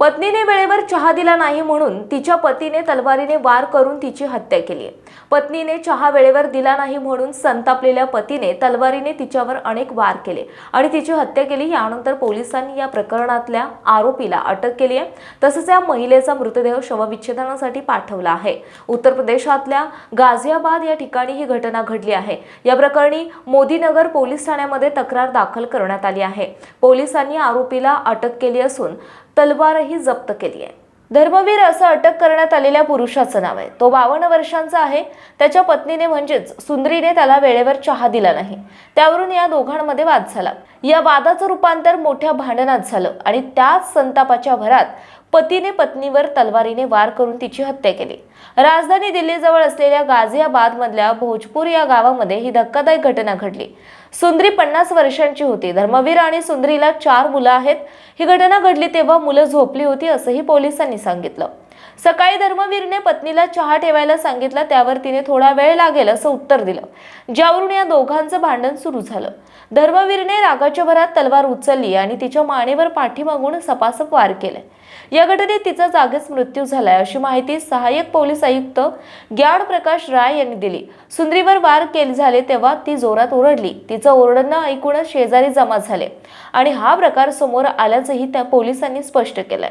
पत्नीने वेळेवर चहा दिला नाही म्हणून तिच्या पतीने तलवारीने वार करून तिची हत्या केली. पत्नीने चहा वेळेवर दिला नाही म्हणून संतापलेल्या पतीने तलवारीने तिच्यावर अनेक वार केले आणि तिची हत्या केली यानंतर पोलिसांनी या प्रकरणातल्या आरोपीला अटक केली आहे. तसंच या महिलेचा मृतदेह शवविच्छेदनासाठी पाठवला आहे. उत्तर प्रदेशातल्या गाझियाबाद या ठिकाणी ही घटना घडली आहे. या प्रकरणी मोदीनगर पोलीस ठाण्यामध्ये तक्रार दाखल करण्यात आली आहे. पोलिसांनी आरोपीला अटक केली असून तलवारही जप्त केली आहे. धर्मवीर असं अटक करण्यात आलेल्या पुरुषाचं नाव आहे. तो बावन्न वर्षांचा आहे. त्याच्या पत्नीने म्हणजेच सुंदरीने त्याला वेळेवर चहा दिला नाही. त्यावरून या दोघांमध्ये वाद झाला. या वादाचं रूपांतर मोठ्या भांडणात झालं आणि त्याच संतापाच्या भरात पतीने पत्नीवर तलवारीने वार करून तिची हत्या केली. राजधानी दिल्लीजवळ असलेल्या गाझियाबाद मधल्या भोजपूर या गावामध्ये ही धक्कादायक घटना घडली. सुंदरी पन्नास वर्षांची होती. धर्मवीर आणि सुंदरीला चार मुलं आहेत. ही घटना घडली तेव्हा मुलं झोपली होती असंही पोलिसांनी सांगितलं. सकाळी धर्मवीरने पत्नीला चहा ठेवायला सांगितलं त्यावर तिने थोडा वेळ लागेल असं उत्तर दिलं. ज्यावरून या दोघांचं भांडण सुरू झालं. धर्मवीरने रागाच्या भरात तलवार उचलली आणि तिच्या मानेवर पाठीमागून सपासप वार केले. या घटनेत तिचा जागीच मृत्यू झालाय अशी माहिती सहाय्यक पोलीस आयुक्त ग्याड प्रकाश राय यांनी दिली. सुंदरीवर वार केले झाले तेव्हा ती जोरात ओरडली. तिचं ओरडणं ऐकूनच शेजारी जमा झाले. आणि हा प्रकार समोर आल्याचंही त्या पोलिसांनी स्पष्ट केलंय.